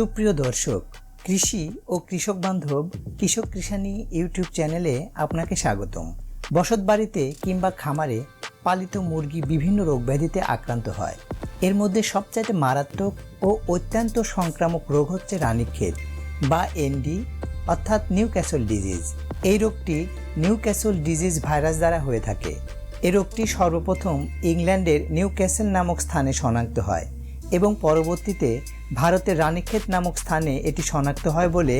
সুপ্রিয় দর্শক, কৃষি ও কৃষক বান্ধব কৃষক কৃষানি ইউটিউব চ্যানেলে আপনাকে স্বাগতম। বসত বাড়িতে কিংবা খামারে পালিত মুরগি বিভিন্ন রোগব্যাধিতে আক্রান্ত হয়। এর মধ্যে সবচাইতে মারাত্মক ও অত্যন্ত সংক্রামক রোগ হচ্ছে রানীক্ষেত বা এনডি অর্থাৎ নিউ ক্যাসল ডিজিজ। এই রোগটি নিউ ক্যাসল ডিজিজ ভাইরাস দ্বারা হয়ে থাকে। এই রোগটি সর্বপ্রথম ইংল্যান্ডের নিউ ক্যাসেল নামক স্থানে শনাক্ত হয় এবং পরবর্তীতে ভারতের রানীক্ষেত নামক স্থানে এটি শনাক্ত হয় বলে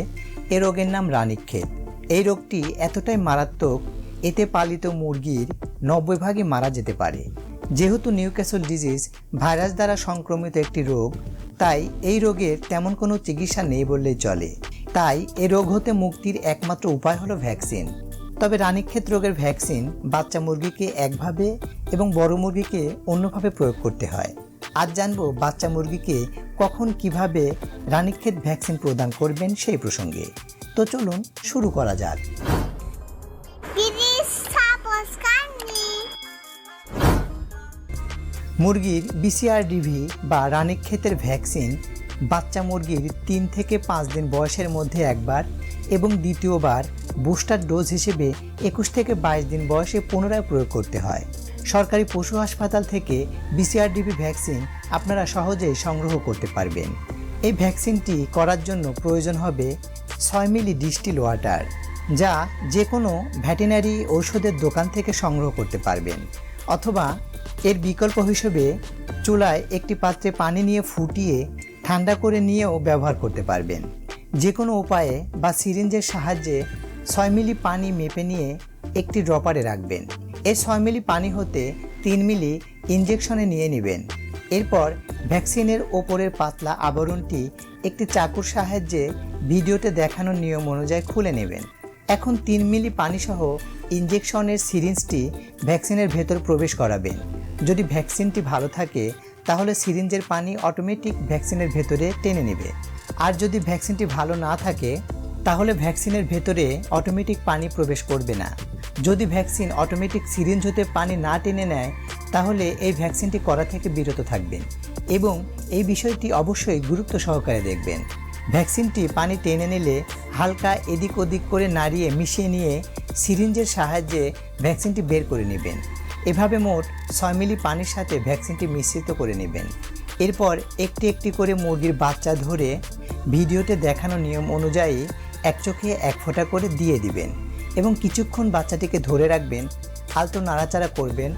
এ রোগের নাম রানীক্ষেত এই রোগটি এতটাই মারাত্মক, এতে পালিত মুরগির নব্বই ভাগই মারা যেতে পারে। যেহেতু নিউক্যাসল ডিজিজ ভাইরাস দ্বারা সংক্রমিত একটি রোগ, তাই এই রোগের তেমন কোনো চিকিৎসা নেই বললেই চলে। তাই এ রোগ হতে মুক্তির একমাত্র উপায় হলো ভ্যাকসিন। তবে রানীক্ষেত রোগের ভ্যাকসিন বাচ্চা মুরগিকে একভাবে এবং বড় মুরগিকে অন্যভাবে প্রয়োগ করতে হয়। আজ জানব বাচ্চা মুরগিকে কখন কীভাবে রানীক্ষেত ভ্যাকসিন প্রদান করবেন সেই প্রসঙ্গে। তো চলুন শুরু করা যাক. মুরগির বিসিআরডিভি বা রানীক্ষেতের ভ্যাকসিন বাচ্চা মুরগির তিন থেকে পাঁচ দিন বয়সের মধ্যে একবার এবং দ্বিতীয়বার বুস্টার ডোজ হিসেবে একুশ থেকে বাইশ দিন বয়সে পুনরায় প্রয়োগ করতে হয়। সরকারি পশু হাসপাতাল থেকে বিসিআরডিভি ভ্যাকসিন আপনারা সহজেই সংগ্রহ করতে পারবেন। এই ভ্যাকসিনটি করার জন্য প্রয়োজন হবে ছয় মিলি ডিস্টিল ওয়াটার, যা যে কোনো ভ্যাটেনারি ঔষধের দোকান থেকে সংগ্রহ করতে পারবেন, অথবা এর বিকল্প হিসেবে চুলায় একটি পাত্রে পানি নিয়ে ফুটিয়ে ঠান্ডা করে নিয়েও ব্যবহার করতে পারবেন। যে কোনো উপায়ে বা সিরিঞ্জের সাহায্যে ছয় মিলি পানি মেপে নিয়ে একটি ড্রপারে রাখবেন। এই ছয় মিলি পানি হতে তিন মিলি ইঞ্জেকশনে নিয়ে নেবেন। এরপর ভ্যাকসিনের ওপরের পাতলা আবরণটি একটি চাকুর সাহায্যে ভিডিওতে দেখানোর নিয়ম অনুযায়ী খুলে নেবেন। এখন তিন মিলি পানিসহ ইঞ্জেকশনের সিরিঞ্জটি ভ্যাকসিনের ভেতর প্রবেশ করাবেন। যদি ভ্যাকসিনটি ভালো থাকে, তাহলে সিরিঞ্জের পানি অটোমেটিক ভ্যাকসিনের ভেতরে টেনে নেবে। আর যদি ভ্যাকসিনটি ভালো না থাকে, তাহলে ভ্যাকসিনের ভেতরে অটোমেটিক পানি প্রবেশ করবে না। যদি ভ্যাকসিন অটোমেটিক সিরিঞ্জ হতে পানি না টেনে নেয়, তাহলে এই ভ্যাকসিনটি করা থেকে বিরত থাকবেন এবং এই বিষয়টি অবশ্যই গুরুত্ব সহকারে দেখবেন। ভ্যাকসিনটি পানি টেনে নিলে হালকা এদিক ওদিক করে নাড়িয়ে মিশিয়ে নিয়ে সিরিঞ্জের সাহায্যে ভ্যাকসিনটি বের করে নেবেন। এভাবে মোট ছয় মিলি পানির সাথে ভ্যাকসিনটি মিশ্রিত করে নেবেন। এরপর একটি একটি করে মুরগির বাচ্চা ধরে ভিডিওতে দেখানো নিয়ম অনুযায়ী এক চোখে এক ফোঁটা করে দিয়ে দিবেন। এবং কিছুক্ষণ বাচ্চাটিকে ধরে রাখবেন আলতো নাড়াচাড়া করবেন,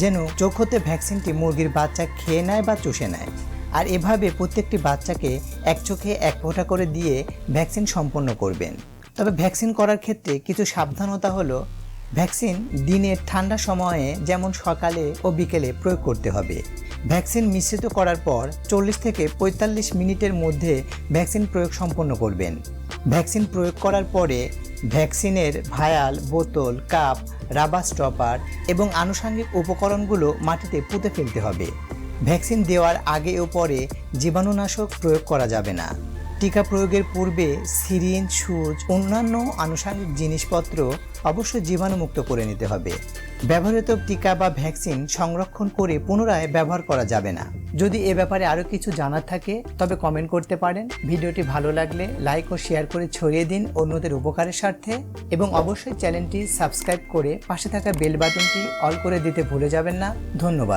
যেন চোখ হতে ভ্যাকসিনটি মুরগির বাচ্চা খেয়ে নেয় বা চষে নেয়। আর এভাবে প্রত্যেকটি বাচ্চাকে এক চোখে এক ফোঁটা করে দিয়ে ভ্যাকসিন সম্পন্ন করবেন। তবে ভ্যাকসিন করার ক্ষেত্রে কিছু সাবধানতা হলো, ভ্যাকসিন দিনের ঠান্ডা সময়ে যেমন সকালে ও বিকেলে প্রয়োগ করতে হবে। ভ্যাকসিন মিশ্রিত করার পর চল্লিশ থেকে পঁয়তাল্লিশ মিনিটের মধ্যে ভ্যাকসিন প্রয়োগ সম্পন্ন করবেন। ভ্যাকসিন প্রয়োগ করার পরে ভ্যাকসিনের ভায়াল বোতল, কাপ, রাবার স্টপার এবং আনুষঙ্গিক উপকরণগুলো মাটিতে পুঁতে ফেলতে হবে। ভ্যাকসিন দেওয়ার আগে ও পরে জীবাণুনাশক প্রয়োগ করা যাবে না। টিকা প্রয়োগের পূর্বে সিরিঞ্জ সুচ, অন্যান্য আনুষঙ্গিক জিনিসপত্র অবশ্যই জীবাণুমুক্ত করে নিতে হবে। ব্যবহৃত টিকা বা ভ্যাকসিন সংরক্ষণ করে পুনরায় ব্যবহার করা যাবে না। যদি এ ব্যাপারে আরও কিছু জানার থাকে, তবে কমেন্ট করতে পারেন। ভিডিওটি ভালো লাগলে লাইক ও শেয়ার করে ছড়িয়ে দিন অন্যদের উপকারের স্বার্থে। এবং অবশ্যই চ্যানেলটি সাবস্ক্রাইব করে পাশে থাকা বেল বাটনটি অল করে দিতে ভুলে যাবেন না। ধন্যবাদ।